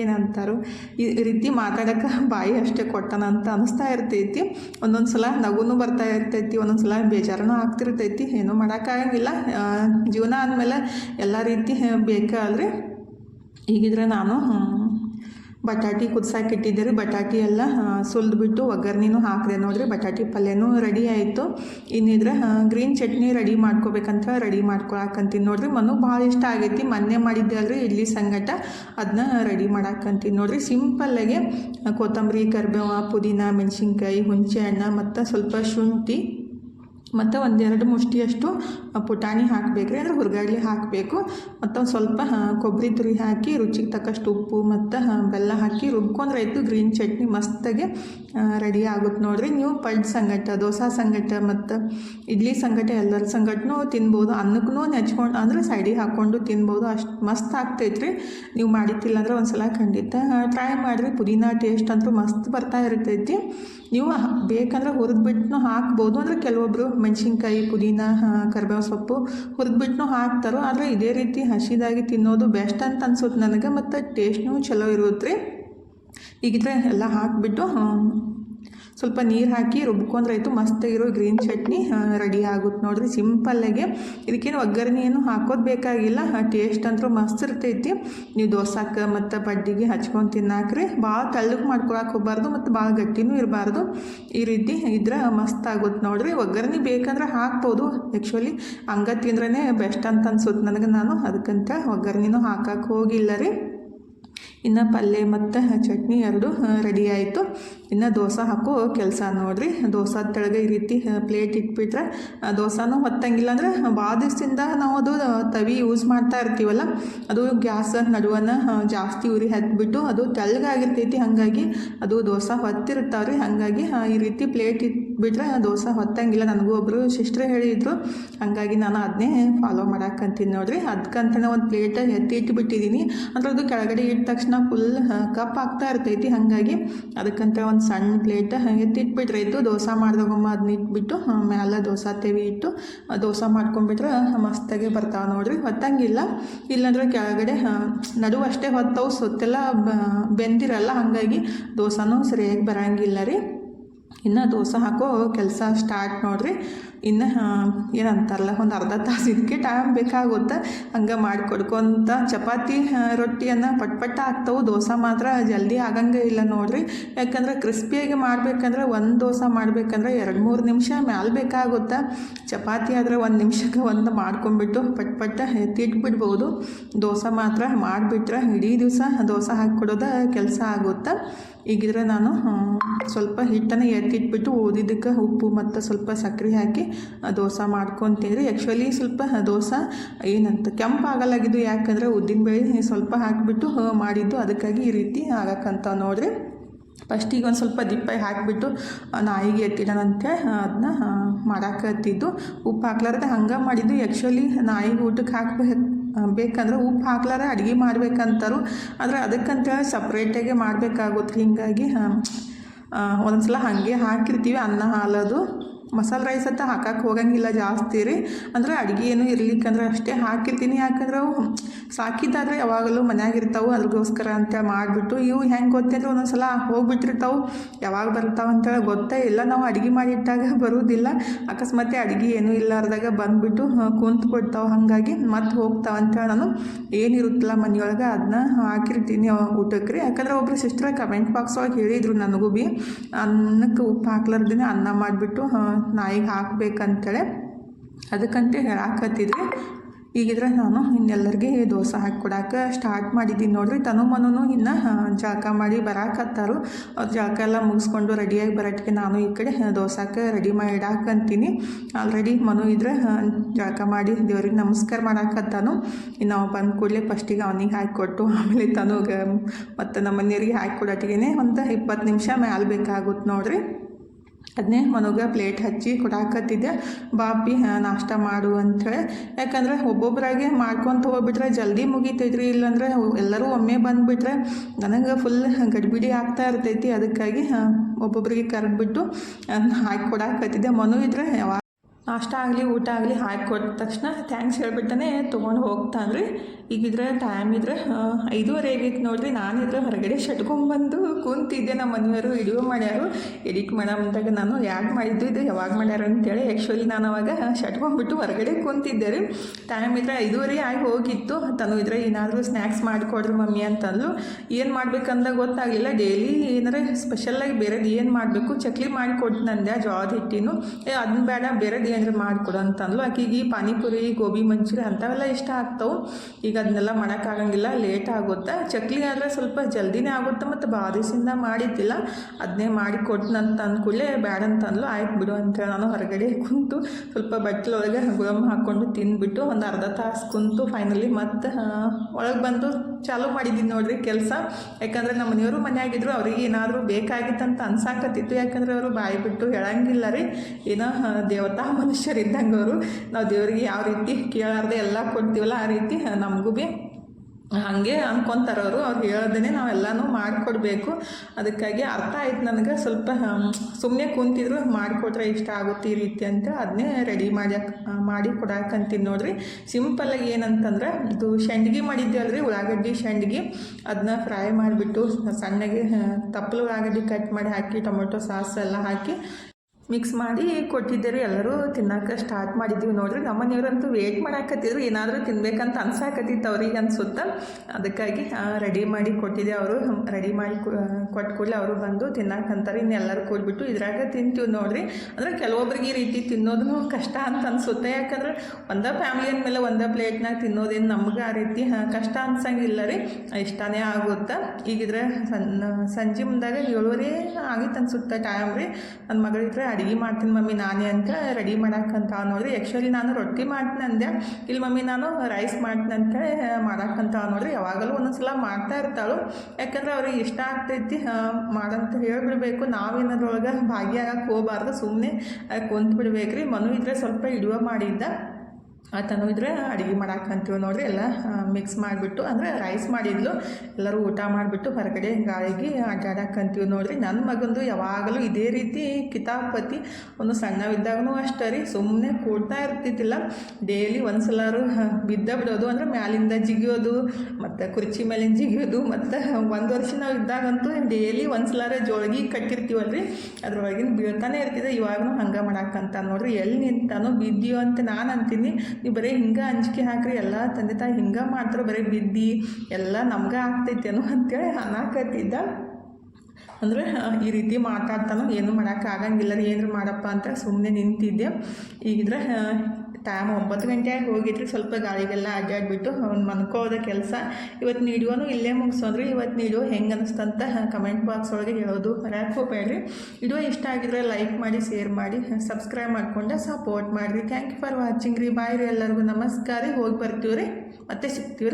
ಏನಂತಾರೋ. ಈ ರೀತಿ ಮಾತಾಡೋಕೆ ಬಾಯಿ ಅಷ್ಟೇ ಕೊಟ್ಟನ ಅಂತ ಅನಿಸ್ತಾ ಇರ್ತೈತಿ. ಒಂದೊಂದು ಸಲ ನಗುನೂ ಬರ್ತಾ ಇರ್ತೈತಿ, ಒಂದೊಂದು ಸಲ ಬೇಜಾರನೂ ಆಗ್ತಿರ್ತೈತಿ. ಏನೂ ಮಾಡೋಕ್ಕಾಗಂಗಿಲ್ಲ ಜೀವನ ಆದಮೇಲೆ ಎಲ್ಲ ರೀತಿ ಬೇಕಲ್ರಿ ಈಗಿದ್ರೆ ನಾನು ಬಟಾಟಿ ಕುದ್ಸಾಕೆ ಇಟ್ಟಿದ್ದೀರಿ. ಬಟಾಟಿ ಎಲ್ಲ ಸುಲಿದ್ಬಿಟ್ಟು ಒಗ್ಗರ್ಣಿನೂ ಹಾಕಿದೆ ನೋಡಿರಿ. ಬಟಾಟಿ ಪಲ್ಯನೂ ರೆಡಿ ಆಯಿತು. ಇನ್ನಿದ್ರೆ ಗ್ರೀನ್ ಚಟ್ನಿ ರೆಡಿ ಮಾಡ್ಕೋಬೇಕಂತ ರೆಡಿ ಮಾಡ್ಕೊಳಕಂತೀನಿ ನೋಡಿರಿ. ಮನು ಭಾಳ ಇಷ್ಟ ಆಗೈತಿ. ಮೊನ್ನೆ ಮಾಡಿದ್ದೆ ಅಲ್ರಿ ಇಡ್ಲಿ ಸಂಗಟ ಅದನ್ನ ರೆಡಿ ಮಾಡಾಕಂತೀನಿ ನೋಡಿರಿ. ಸಿಂಪಲ್ಲಾಗೆ ಕೊತ್ತಂಬರಿ, ಕರ್ಬೇವ, ಪುದೀನ, ಮೆಣಸಿನ್ಕಾಯಿ, ಹುಣಸೆ ಹಣ್ಣು ಮತ್ತು ಸ್ವಲ್ಪ ಶುಂಠಿ. ಮತ್ತು ಒಂದೆರಡು ಮುಷ್ಟಿಯಷ್ಟು ಪುಟಾಣಿ ಹಾಕಬೇಕ್ರಿ. ಅಂದ್ರೆ ಹುರ್ಗಡ್ಲೆ ಹಾಕಬೇಕು. ಮತ್ತು ಒಂದು ಸ್ವಲ್ಪ ಕೊಬ್ಬರಿ ತುರಿ ಹಾಕಿ, ರುಚಿಗೆ ತಕ್ಕಷ್ಟು ಉಪ್ಪು ಮತ್ತು ಬೆಲ್ಲ ಹಾಕಿ ರುಬ್ಕೊಂಡ್ರೆ ಆಯಿತು ಗ್ರೀನ್ ಚಟ್ನಿ ಮಸ್ತಾಗಿ ರೆಡಿ ಆಗುತ್ತೆ ನೋಡಿರಿ. ನೀವು ಪಲ್ಡ್ ಸಂಗಟ ದೋಸೆ ಸಂಗಟ ಮತ್ತು ಇಡ್ಲಿ ಸಂಗಟ ಎಲ್ಲರ ಸಂಗಟನೂ ತಿನ್ಬೋದು. ಅನ್ನಕ್ಕೂ ನೆಚ್ಕೊಂಡು, ಅಂದರೆ ಸೈಡಿಗೆ ಹಾಕ್ಕೊಂಡು ತಿನ್ಬೋದು. ಅಷ್ಟು ಮಸ್ತ್ ಆಗ್ತೈತ್ರಿ. ನೀವು ಮಾಡಿದ್ದಿಲ್ಲ ಅಂದ್ರೆ ಒಂದು ಸಲ ಖಂಡಿತ ಟ್ರೈ ಮಾಡಿರಿ. ಪುದೀನಾ ಟೇಸ್ಟ್ ಅಂತೂ ಮಸ್ತ್ ಬರ್ತಾ ಇರ್ತೈತಿ. ನೀವು ಬೇಕಂದರೆ ಹುರಿದ್ಬಿಟ್ಟು ಹಾಕ್ಬೋದು. ಅಂದರೆ ಕೆಲವೊಬ್ಬರು ಮೆಣಸಿನ್ಕಾಯಿ, ಪುದೀನ ಕರಿಬೇವು ಸೊಪ್ಪು ಹುರಿದ್ಬಿಟ್ಟು ಹಾಕ್ತಾರೋ, ಆದರೆ ಇದೇ ರೀತಿ ಹಸಿದಾಗಿ ತಿನ್ನೋದು ಬೆಸ್ಟ್ ಅಂತ ಅನ್ಸುತ್ತೆ ನನಗೆ, ಮತ್ತು ಟೇಸ್ಟ್ನೂ ಚಲೋ ಇರುತ್ತೆ ರೀ ಈಗಿದ್ರೆ ಎಲ್ಲ ಹಾಕಿಬಿಟ್ಟು ಸ್ವಲ್ಪ ನೀರು ಹಾಕಿ ರುಬ್ಕೊಂಡ್ರಾಯ್ತು ಮಸ್ತಾಗಿರೋ ಗ್ರೀನ್ ಚಟ್ನಿ ರೆಡಿ ಆಗುತ್ತೆ ನೋಡಿರಿ. ಸಿಂಪಲ್ಲಾಗೆ ಇದಕ್ಕೇನು ಒಗ್ಗರಣೆ ಏನು ಹಾಕೋದು ಬೇಕಾಗಿಲ್ಲ. ಟೇಸ್ಟ್ ಅಂತೂ ಮಸ್ತ್ ಇರ್ತೈತಿ. ನೀವು ದೋಸಾಕ ಮತ್ತು ಬಡ್ಡಿಗೆ ಹಚ್ಕೊಂಡು ತಿನ್ನಾಕ್ರಿ. ಭಾಳ ತಳ್ಳಗೆ ಮಾಡ್ಕೊಳಕ್ಕೆ ಹೋಗ್ಬಾರ್ದು ಮತ್ತು ಭಾಳ ಗಟ್ಟಿನೂ ಇರಬಾರ್ದು. ಈ ರೀತಿ ಇದ್ರೆ ಮಸ್ತ್ ಆಗುತ್ತೆ ನೋಡಿರಿ. ಒಗ್ಗರಣೆ ಬೇಕಂದ್ರೆ ಹಾಕ್ಬೋದು. ಆ್ಯಕ್ಚುಲಿ ಹಂಗ ತಿಂದ್ರೇ ಬೆಸ್ಟ್ ಅಂತ ಅನ್ಸುತ್ತೆ ನನಗೆ ನಾನು. ಅದಕ್ಕಂತ ಒಗ್ಗರಣೆನೂ ಹಾಕಕ್ಕೆ ಹೋಗಿಲ್ಲ ರೀ. ಇನ್ನು ಪಲ್ಯ ಮತ್ತು ಚಟ್ನಿ ಎರಡು ರೆಡಿ ಆಯಿತು. ಇನ್ನು ದೋಸೆ ಹಾಕೋ ಕೆಲಸ ನೋಡಿರಿ. ದೋಸೆ ತೆಳಗೆ ಈ ರೀತಿ ಪ್ಲೇಟ್ ಇಟ್ಬಿಟ್ರೆ ದೋಸೆನೂ ಹೊತ್ತಂಗಿಲ್ಲ ಅಂದರೆ ಭಾಳ ದಿವಸದಿಂದ ನಾವು ಅದು ತವಿ ಯೂಸ್ ಮಾಡ್ತಾ ಇರ್ತೀವಲ್ಲ, ಅದು ಗ್ಯಾಸ್ ನಡುವನ್ನು ಜಾಸ್ತಿ ಉರಿ ಹತ್ಬಿಟ್ಟು ಅದು ತೆಳ್ಳಗಾಗಿರ್ತೈತಿ ಹಾಗಾಗಿ ಅದು ದೋಸೆ ಹೊತ್ತಿರ್ತಾವೆ ರೀ ಹಾಗಾಗಿ ಈ ರೀತಿ ಪ್ಲೇಟ್ ಇಟ್ಬಿಟ್ರೆ ದೋಸೆ ಹೊತ್ತಂಗಿಲ್ಲ. ನನಗೂ ಒಬ್ಬರು ಸಿಸ್ಟ್ರ್ ಹೇಳಿದ್ರು. ಹಾಗಾಗಿ ನಾನು ಅದನ್ನೇ ಫಾಲೋ ಮಾಡಾಕಂತೀನಿ ನೋಡಿರಿ. ಅದಕ್ಕಂತಲೇ ಒಂದು ಪ್ಲೇಟ್ ಎತ್ತಿ ಇಟ್ಬಿಟ್ಟಿದ್ದೀನಿ ಅಂದ್ರೆ ಅದು ಕೆಳಗಡೆ ಇಟ್ಟ ತಕ್ಷಣ ಫುಲ್ ಕಪ್ ಆಗ್ತಾ ಇರ್ತೈತಿ. ಹಾಗಾಗಿ ಅದಕ್ಕಂತ ಒಂದು ಸಣ್ಣ ಪ್ಲೇಟ್ ಹಾಗೆ ಇತ್ತು ದೋಸೆ ಮಾಡ್ದಾಗಮ್ಮ ಅದನ್ನ ಇಟ್ಬಿಟ್ಟು ಮ್ಯಾಲೆ ದೋಸೆ ತೆವಿ ಇಟ್ಟು ದೋಸೆ ಮಾಡ್ಕೊಂಡ್ಬಿಟ್ರೆ ಮಸ್ತಾಗೆ ಬರ್ತಾವೆ ನೋಡ್ರಿ. ಹೊತ್ತಂಗಿಲ್ಲ ಇಲ್ಲಾಂದ್ರೆ ಕೆಳಗಡೆ ನಡುವಷ್ಟೇ ಹೊತ್ತವು, ಸುತ್ತೆಲ್ಲ ಬೆಂದಿರಲ್ಲ, ಹಾಗಾಗಿ ದೋಸೆನೂ ಸರಿಯಾಗಿ ಬರೋಂಗಿಲ್ಲ ರೀ. ಇನ್ನು ದೋಸೆ ಹಾಕೋ ಕೆಲಸ ಸ್ಟಾರ್ಟ್ ನೋಡ್ರಿ. ಇನ್ನು ಏನಂತಾರಲ್ಲ, ಒಂದು ಅರ್ಧ ತಾಸು ಇದಕ್ಕೆ ಟೈಮ್ ಬೇಕಾಗುತ್ತೆ. ಹಂಗೆ ಮಾಡಿಕೊಡ್ಕೊಂತ ಚಪಾತಿ ರೊಟ್ಟಿಯನ್ನು ಪಟ್ ಪಟ್ಟ ಆಗ್ತಾವೆ. ದೋಸೆ ಮಾತ್ರ ಜಲ್ದಿ ಆಗಂಗೆ ಇಲ್ಲ ನೋಡ್ರಿ. ಯಾಕಂದ್ರೆ ಕ್ರಿಸ್ಪಿಯಾಗಿ ಮಾಡಬೇಕಂದ್ರೆ ಒಂದು ದೋಸೆ ಮಾಡಬೇಕಂದ್ರೆ ಎರಡು ಮೂರು ನಿಮಿಷ ಮ್ಯಾಲ ಬೇಕಾಗುತ್ತೆ. ಚಪಾತಿ ಆದರೆ ಒಂದು ನಿಮಿಷಕ್ಕೆ ಒಂದು ಮಾಡ್ಕೊಂಬಿಟ್ಟು ಪಟ್ ಪಟ್ಟ ಎತ್ತಿಟ್ಬಿಡ್ಬೋದು. ದೋಸೆ ಮಾತ್ರ ಮಾಡಿಬಿಟ್ರೆ ಇಡೀ ದಿವಸ ದೋಸೆ ಹಾಕಿಕೊಡೋದು ಕೆಲಸ ಆಗುತ್ತೆ. ಈಗಿದ್ರೆ ನಾನು ಸ್ವಲ್ಪ ಹಿಟ್ಟನ್ನು ಎತ್ತಿಟ್ಬಿಟ್ಟು ಓದಿದ್ದಕ್ಕೆ ಉಪ್ಪು ಮತ್ತು ಸ್ವಲ್ಪ ಸಕ್ಕರೆ ಹಾಕಿ ದೋಸೆ ಮಾಡ್ಕೊತೀನಿ ರೀ ಆ್ಯಕ್ಚುಲಿ ಸ್ವಲ್ಪ ದೋಸೆ ಏನಂತ ಕೆಂಪು ಆಗಲಾಗಿದ್ದು ಯಾಕಂದರೆ ಉದ್ದಿನಬೇಳೆ ಸ್ವಲ್ಪ ಹಾಕಿಬಿಟ್ಟು ಮಾಡಿದ್ದು ಅದಕ್ಕಾಗಿ ಈ ರೀತಿ ಆಗಕ್ಕಂತ ನೋಡಿರಿ. ಫಸ್ಟಿಗೆ ಒಂದು ಸ್ವಲ್ಪ ದಿಪ್ಪ ಹಾಕಿಬಿಟ್ಟು ನಾಯಿಗೆ ಎತ್ತಿಡೋಣಂತೆ ಅದನ್ನ ಮಾಡಾಕತ್ತಿದ್ದು. ಉಪ್ಪು ಹಾಕ್ಲಾರ್ದೆ ಹಂಗೆ ಮಾಡಿದ್ದು ಆ್ಯಕ್ಚುಲಿ ನಾಯಿಗೆ ಊಟಕ್ಕೆ ಹಾಕ್ಬೇಕು ಬೇಕಂದ್ರೆ ಉಪ್ಪು ಹಾಕ್ಲಾರ, ಅಡುಗೆ ಮಾಡ್ಬೇಕಂತಾರು. ಆದರೆ ಅದಕ್ಕಂತೇಳಿ ಸಪ್ರೇಟಾಗೆ ಮಾಡಬೇಕಾಗುತ್ತೆ. ಹೀಗಾಗಿ ಒಂದೊಂದು ಸಲ ಹಾಗೆ ಹಾಕಿರ್ತೀವಿ, ಅನ್ನ ಹಾಲದು. ಮಸಾಲೆ ರೈಸ್ ಅಂತ ಹಾಕಕ್ಕೆ ಹೋಗಂಗಿಲ್ಲ ಜಾಸ್ತಿ ರೀ. ಅಂದ್ರೆ ಅಡುಗೆ ಏನು ಇರ್ಲಿಕ್ಕಂದ್ರೆ ಅಷ್ಟೇ ಹಾಕಿರ್ತೀನಿ. ಯಾಕಂದ್ರೆ ಅವು ಸಾಕಿದ್ದಾದ್ರೆ ಯಾವಾಗಲೂ ಮನ್ಯಾಗ ಇರ್ತಾವೆ. ಅದ್ರಗೋಸ್ಕರ ಅಂತ ಮಾಡಿಬಿಟ್ಟು ಇವು ಹೆಂಗೆ ಗೊತ್ತಿದ್ರೆ ಒಂದೊಂದು ಸಲ ಹೋಗ್ಬಿಟ್ಟಿರ್ತಾವೆ. ಯಾವಾಗ ಬರ್ತಾವೆ ಅಂತೇಳಿ ಗೊತ್ತೇ ಇಲ್ಲ. ನಾವು ಅಡುಗೆ ಮಾಡಿಟ್ಟಾಗ ಬರುವುದಿಲ್ಲ ಅಕಸ್ಮಾತ್ ಅಡುಗೆ ಏನೂ ಇಲ್ಲಾರ್ದಾಗ ಬಂದುಬಿಟ್ಟು ಕುಂತು ಕೊಡ್ತಾವೆ. ಹಾಗಾಗಿ ಮತ್ತೆ ಹೋಗ್ತಾವೆ ಅಂತೇಳಿ ನಾನು ಏನಿರುತ್ತಲ್ಲ ಮನೆಯೊಳಗೆ ಅದನ್ನ ಹಾಕಿರ್ತೀನಿ ಊಟಕ್ಕೆ ರೀ. ಯಾಕಂದ್ರೆ ಒಬ್ಬರು ಸಿಸ್ಟರ್ ಕಮೆಂಟ್ ಬಾಕ್ಸ್ ಒಳಗೆ ಹೇಳಿದರು ನನಗೂ ಭೀ ಅನ್ನಕ್ಕೆ ಉಪ್ಪು ಹಾಕ್ಲಾರ್ದೇ ಅನ್ನ ಮಾಡಿಬಿಟ್ಟು ನಾಯಿಗೆ ಹಾಕ್ಬೇಕಂತೇಳಿ ಅದಕ್ಕಂತೆ ಹೇಳಾಕತ್ತಿದ್ರಿ ಈಗಿದ್ರೆ ನಾನು ಇನ್ನೆಲ್ಲರಿಗೆ ದೋಸೆ ಹಾಕಿ ಸ್ಟಾರ್ಟ್ ಮಾಡಿದ್ದೀನಿ ನೋಡ್ರಿ. ತನು ಮನೂ ಇನ್ನು ಜಳಕ ಮಾಡಿ ಬರಾಕತ್ತಾರು. ಅವ್ರು ಜಳಕ ಎಲ್ಲ ಮುಗಿಸ್ಕೊಂಡು ರೆಡಿಯಾಗಿ ಬರೋಟ್ಟಿಗೆ ನಾನು ಈ ಕಡೆ ದೋಸಾಕೆ ರೆಡಿ ಮಾಡಿ ಆಲ್ರೆಡಿ ಮನು ಇದ್ರೆ ಜಳಕ ಮಾಡಿ ದೇವ್ರಿಗೆ ನಮಸ್ಕಾರ ಮಾಡಾಕತ್ತಾನು. ಇನ್ನು ಅವ ಬಂದ ಕೂಡಲೇ ಫಸ್ಟಿಗೆ ಅವನಿಗೆ ಹಾಕಿಕೊಟ್ಟು ಆಮೇಲೆ ತನುಗೆ ಮತ್ತು ನಮ್ಮ ಮನೆಯವ್ರಿಗೆ ಹಾಕಿ ಒಂದು ಇಪ್ಪತ್ತು ನಿಮಿಷ ಮ್ಯಾಲೆ ಬೇಕಾಗುತ್ತೆ ನೋಡ್ರಿ. ಅದನ್ನೇ ಮನಗೆ ಪ್ಲೇಟ್ ಹಚ್ಚಿ ಕೊಡಾಕತ್ತಿದ್ದೆ. ಬಾಪಿ ನಾಷ್ಟ ಮಾಡು ಅಂಥೇಳಿ ಯಾಕಂದರೆ ಒಬ್ಬೊಬ್ಬರಾಗೆ ಮಾಡ್ಕೊತ ಹೋಗ್ಬಿಟ್ರೆ ಜಲ್ದಿ ಮುಗಿತೈತ್ರಿ. ಇಲ್ಲಾಂದರೆ ಎಲ್ಲರೂ ಒಮ್ಮೆ ಬಂದುಬಿಟ್ರೆ ನನಗೆ ಫುಲ್ ಗಡಿಬಿಡಿ ಆಗ್ತಾ ಇರ್ತೈತಿ. ಅದಕ್ಕಾಗಿ ಒಬ್ಬೊಬ್ಬರಿಗೆ ಕರೆದ್ಬಿಟ್ಟು ಹಾಕಿ ಕೊಡಾಕತ್ತಿದ್ದೆ. ಮನು ಇದ್ರೆ ಯಾವಾಗ ನಾಷ್ಟ ಆಗಲಿ, ಊಟ ಆಗಲಿ ಹಾಕಿ ಕೊಟ್ಟ ತಕ್ಷಣ ಥ್ಯಾಂಕ್ಸ್ ಹೇಳ್ಬಿಟ್ಟನೆ ತೊಗೊಂಡು ಹೋಗ್ತಾನೆ ರೀ ಈಗಿದ್ರೆ ಟೈಮ್ ಇದ್ರೆ ಐದೂವರೆ ಆಗಿತ್ತು ನೋಡಿರಿ. ನಾನಿದ್ರೆ ಹೊರಗಡೆ ಶಟ್ಕೊಂಬಂದು ಕುಂತಿದ್ದೆ ನಮ್ಮ ಮನೆಯವರು ವಿಡಿಯೋ ಮಾಡ್ಯಾರು. ಎಡಿಟ್ ಮುಂದಾಗ ನಾನು ಯಾಕೆ ಮಾಡಿದ್ದು, ಇದು ಯಾವಾಗ ಮಾಡ್ಯಾರು ಅಂತೇಳಿ ಆ್ಯಕ್ಚುಲಿ ನಾನು ಅವಾಗ ಶಟ್ಕೊಂಡ್ಬಿಟ್ಟು ಹೊರಗಡೆ ಕುಂತಿದ್ದೆ ರೀ. ಟೈಮ್ ಇದ್ರೆ ಐದೂವರೆ ಆಗಿ ಹೋಗಿತ್ತು. ತನು ಇದ್ರೆ ಏನಾದರೂ ಸ್ನ್ಯಾಕ್ಸ್ ಮಾಡಿಕೊಡ್ರಿ ಮಮ್ಮಿ ಅಂತಂದು ಏನು ಮಾಡ್ಬೇಕಂದ ಗೊತ್ತಾಗಲಿಲ್ಲ. ಡೈಲಿ ಏನಾರ ಸ್ಪೆಷಲಾಗಿ ಬೇರೆದು ಏನು ಮಾಡಬೇಕು? ಚಕ್ಲಿ ಮಾಡಿಕೊಟ್ಟು ನಂದೆ ಜ್ವಾದ ಹಿಟ್ಟಿನೂ. ಅದನ್ನ ಬೇಡ, ಬೇರೆದು ಏನಾರ ಮಾಡಿಕೊಡು ಅಂತಂದ್ಲು. ಆಕೆಗೆ ಪಾನಿಪುರಿ, ಗೋಬಿ ಮಂಚೂರಿ ಅಂಥವೆಲ್ಲ ಇಷ್ಟ ಆಗ್ತಾವೆ. ಈಗ ಅದನ್ನೆಲ್ಲ ಮಾಡೋಕ್ಕಾಗಂಗಿಲ್ಲ ಲೇಟ್ ಆಗುತ್ತೆ. ಚಕ್ಲಿ ಆದರೆ ಸ್ವಲ್ಪ ಜಲ್ದಿನೇ ಆಗುತ್ತೆ ಮತ್ತು ದಿವಸದಿಂದ ಮಾಡಿದ್ದಿಲ್ಲ. ಅದನ್ನೇ ಮಾಡಿ ಕೊಟ್ಟನಂತ ಅಂದ್ಕೂಡಲೇ ಬ್ಯಾಡ ಅಂತಂದ್ಲು. ಆಯ್ತು ಬಿಡು ಅಂತೇಳಿ ನಾನು ಹೊರಗಡೆ ಕುಂತು ಸ್ವಲ್ಪ ಬಟ್ಟಲೊಳಗೆ ಗುಳಮ್ ಹಾಕ್ಕೊಂಡು ತಿಂದುಬಿಟ್ಟು ಒಂದು ಅರ್ಧ ತಾಸು ಕುಂತು ಫೈನಲಿ ಮತ್ತು ಒಳಗೆ ಬಂದು ಚಾಲೂ ಮಾಡಿದ್ದೀನಿ ನೋಡ್ರಿ ಕೆಲಸ. ಯಾಕಂದ್ರೆ ನಮ್ಮ ಮನೆಯವರು ಮನೆಯಾಗಿದ್ರು, ಅವ್ರಿಗೆ ಏನಾದರೂ ಬೇಕಾಗಿತ್ತಂತ ಅನ್ಸಾಕತ್ತಿತ್ತು. ಯಾಕಂದ್ರೆ ಅವರು ಬಾಯಿ ಬಿಟ್ಟು ಹೇಳಂಗಿಲ್ಲ ರೀ. ಏನೋ ದೇವತಾ ಮನುಷ್ಯರಿದ್ದಂಗೆ ಅವರು ನಾವು ದೇವರಿಗೆ ಯಾವ ರೀತಿ ಕೇಳಾರ್ದೆ ಎಲ್ಲ ಕೊಡ್ತೀವಲ್ಲ, ಆ ರೀತಿ ನಮಗೂ ಭೀ ಹಾಗೆ ಅನ್ಕೊಂತಾರೆ ಅವರು. ಅವ್ರು ಹೇಳ್ದೇ ನಾವೆಲ್ಲನೂ ಮಾಡಿಕೊಡ್ಬೇಕು. ಅದಕ್ಕಾಗಿ ಅರ್ಥ ಆಯ್ತು ನನಗೆ. ಸ್ವಲ್ಪ ಸುಮ್ಮನೆ ಕುಂತಿದ್ರು ಮಾಡಿಕೊಟ್ರೆ ಇಷ್ಟ ಆಗುತ್ತೆ ಈ ರೀತಿ ಅಂತ ಅದನ್ನೇ ರೆಡಿ ಮಾಡ್ಯಾಕ ಮಾಡಿ ಕೊಡಾಕಂತೀನಿ ನೋಡ್ರಿ. ಸಿಂಪಲ್ಲಾಗಿ ಏನಂತಂದ್ರೆ, ಇದು ಸಂಡ್ಗಿ ಮಾಡಿದ್ದೆ ಅಲ್ರಿ ಉಳ್ಳಾಗಡ್ಡಿ ಸಂಡ್ಗಿ ಅದನ್ನ ಫ್ರೈ ಮಾಡಿಬಿಟ್ಟು, ಸಣ್ಣಗೆ ತಪ್ಪಲು ಉಳ್ಳಾಗಡ್ಡಿ ಕಟ್ ಮಾಡಿ ಹಾಕಿ, ಟೊಮೆಟೊ ಸಾಸ್ ಎಲ್ಲ ಹಾಕಿ ಮಿಕ್ಸ್ ಮಾಡಿ ಕೊಟ್ಟಿದ್ದೆ ರೀ ಎಲ್ಲರೂ ತಿನ್ನೋಕೆ ಸ್ಟಾರ್ಟ್ ಮಾಡಿದ್ದೀವಿ ನೋಡ್ರಿ. ನಮ್ಮ ಮನೆಯವ್ರಂತೂ ವೇಟ್ ಮಾಡಾಕತ್ತಿದ್ರು ಏನಾದರೂ ತಿನ್ಬೇಕಂತ ಅನ್ಸಾಕತ್ತಿತ್ತು ಅವ್ರಿಗೆ ಅನ್ಸುತ್ತ. ಅದಕ್ಕಾಗಿ ರೆಡಿ ಮಾಡಿ ಕೊಟ್ಟಿದ್ದೆ ಅವರು. ರೆಡಿ ಮಾಡಿ ಕೊಟ್ಟು ಕೂಡಲೇ ಅವರು ಬಂದು ತಿನ್ನಕ್ಕಂತಾರೆ ಇನ್ನು ಎಲ್ಲರೂ ಕೂಡ್ಬಿಟ್ಟು ಇದ್ರಾಗ ತಿಂತೀವಿ ನೋಡ್ರಿ. ಅಂದರೆ ಕೆಲವೊಬ್ರಿಗೆ ಈ ರೀತಿ ತಿನ್ನೋದು ಕಷ್ಟ ಅಂತ ಅನ್ಸುತ್ತೆ. ಯಾಕಂದ್ರೆ ಒಂದೇ ಫ್ಯಾಮಿಲಿ ಅಂದಮೇಲೆ ಒಂದೇ ಪ್ಲೇಟ್ನಾಗ ತಿನ್ನೋದೇನು ನಮ್ಗೆ ಆ ರೀತಿ ಕಷ್ಟ ಅನ್ಸಂಗಿಲ್ಲ ರೀ ಇಷ್ಟನೇ ಆಗುತ್ತೆ. ಈಗಿದ್ರೆ ಸಣ್ಣ ಸಂಜೆ ಮುಂದಾಗ ಏಳುವರೆ ಆಗಿತ್ತು ಅನ್ಸುತ್ತೆ ಟೈಮ್ ರೀ. ನನ್ನ ಮಗಳಿದ್ರೆ ಅಡುಗೆ ಮಾಡ್ತೀನಿ ಮಮ್ಮಿ ನಾನೇ ಅಂತ ರೆಡಿ ಮಾಡಕ್ಕಂತ ನೋಡಿದ್ರೆ ಆ್ಯಕ್ಚುಲಿ ನಾನು ರೊಟ್ಟಿ ಮಾಡ್ತೀನಿ ಅಂದೆ. ಇಲ್ಲಿ ಮಮ್ಮಿ ನಾನು ರೈಸ್ ಮಾಡ್ತೀನಿ ಅಂತ ಮಾಡಕ್ಕಂತ ನೋಡಿದ್ರೆ ಯಾವಾಗಲೂ ಒಂದೊಂದ್ಸಲ ಮಾಡ್ತಾ ಇರ್ತಾಳು. ಯಾಕಂದ್ರೆ ಅವ್ರಿಗೆ ಇಷ್ಟ ಆಗ್ತೈತಿ ಮಾಡಂತ ಹೇಳಿಬಿಡ್ಬೇಕು. ನಾವೇನದ್ರೊಳಗೆ ಭಾಗಿಯಾಗಕ್ಕೆ ಹೋಗಬಾರ್ದು. ಸುಮ್ಮನೆ ಕುಂತ್ ಬಿಡ್ಬೇಕ್ರಿ ಮನು ಇದ್ರೆ ಸ್ವಲ್ಪ ಇಡುವ ಮಾಡಿದ್ದ. ಆತನು ಇದ್ರೆ ಅಡುಗೆ ಮಾಡಾಕಂತೀವಿ ನೋಡ್ರಿ, ಎಲ್ಲ ಮಿಕ್ಸ್ ಮಾಡಿಬಿಟ್ಟು, ಅಂದರೆ ರೈಸ್ ಮಾಡಿದ್ಲು, ಎಲ್ಲರೂ ಊಟ ಮಾಡಿಬಿಟ್ಟು ಹೊರಗಡೆ ಗಾಳಿಗೆ ಅಡ್ಡಾಡಕ್ಕಂತೀವಿ ನೋಡ್ರಿ. ನನ್ನ ಮಗಂದು ಯಾವಾಗಲೂ ಇದೇ ರೀತಿ ಕಿತಾಪತಿ. ಒಂದು ಸಣ್ಣವಿದ್ದಾಗೂ ಅಷ್ಟೇ ರೀ ಸುಮ್ಮನೆ ಕೂಡ್ತಾ ಇರ್ತಿದ್ದಿಲ್ಲ. ಡೈಲಿ ಒಂದ್ಸಲಾರು ಬಿದ್ದ ಬಿಡೋದು, ಅಂದರೆ ಮ್ಯಾಲಿಂದ ಜಿಗಿಯೋದು, ಮತ್ತು ಕುರ್ಚಿ ಮೇಲಿಂದ ಜಿಗಿಯೋದು, ಮತ್ತು ಒಂದು ವರ್ಷ ನಾವು ಇದ್ದಾಗಂತೂ ಡೈಲಿ ಒಂದ್ಸಲಾರ ಜೋಳಿಗೆ ಕಟ್ಟಿರ್ತೀವಲ್ರಿ. ಅದ್ರೊಳಗಿನ ಬೀಳ್ತಾನೆ ಇರ್ತಿದೆ ಇವಾಗೂ ಹಂಗೆ ಮಾಡಾಕಂತ ನೋಡ್ರಿ. ಎಲ್ಲಿ ನಿಂತಾನೋ ಬಿದ್ದೀಯೋ ಅಂತ ನಾನು ಅಂತೀನಿ. ನೀವು ಬರೀ ಹಿಂಗೆ ಅಂಜಿಕೆ ಹಾಕ್ರಿ, ಎಲ್ಲ ತಂದೆ ತಾಯಿ ಹಿಂಗೆ ಮಾಡ್ತಾರೆ, ಬರೀ ಬಿದ್ದಿ, ಎಲ್ಲ ನಮ್ಗೆ ಆಗ್ತೈತೇನೋ ಅಂತೇಳಿ ಅನ್ನಕತ್ತಿದ್ದ ಅಂದರೆ ಈ ರೀತಿ ಮಾತಾಡ್ತಾನೋ, ಏನು ಮಾಡೋಕ್ಕಾಗಂಗಿಲ್ಲ ಆಗಂಗಿಲ್ಲ ರೀ ಏನಾರು ಮಾಡಪ್ಪ ಅಂತ ಸುಮ್ಮನೆ ನಿಂತಿದ್ದೆ. ಈಗಿದ್ರೆ ಟೈಮ್ ಒಂಬತ್ತು ಗಂಟೆ ಹೋಗಿದ್ರಿ ಸ್ವಲ್ಪ ಗಾಳಿಗೆಲ್ಲ ಅಡ್ಡಾಡ್ಬಿಟ್ಟು ಅವ್ನು ಮನ್ಕೋದ ಕೆಲಸ. ಇವತ್ತು ನೀಡುವನು ಇಲ್ಲೇ ಮುಗಿಸೋದ್ರಿ ಇವತ್ತು ನೀಡುವ ಹೆಂಗೆ ಅನಿಸ್ತಂತ ಕಮೆಂಟ್ ಬಾಕ್ಸ್ ಒಳಗೆ ಹೇಳೋದು ಮರ್ಯಾಕೆ ಹೋಗ್ಬೇಡ್ರಿ ವಿಡಿಯೋ ಇಷ್ಟ ಆಗಿದ್ರೆ ಲೈಕ್ ಮಾಡಿ, ಶೇರ್ ಮಾಡಿ, ಸಬ್ಸ್ಕ್ರೈಬ್ ಮಾಡ್ಕೊಂಡು ಸಪೋರ್ಟ್ ಮಾಡಿರಿ. ಥ್ಯಾಂಕ್ ಯು ಫಾರ್ ವಾಚಿಂಗ್ ರೀ. ಬಾಯ್ ರೀ ಎಲ್ಲರಿಗೂ. ನಮಸ್ಕಾರ ಹೋಗಿ ಬರ್ತೀವಿ ರೀ ಮತ್ತೆ ಸಿಗ್ತೀವಿ ರೀ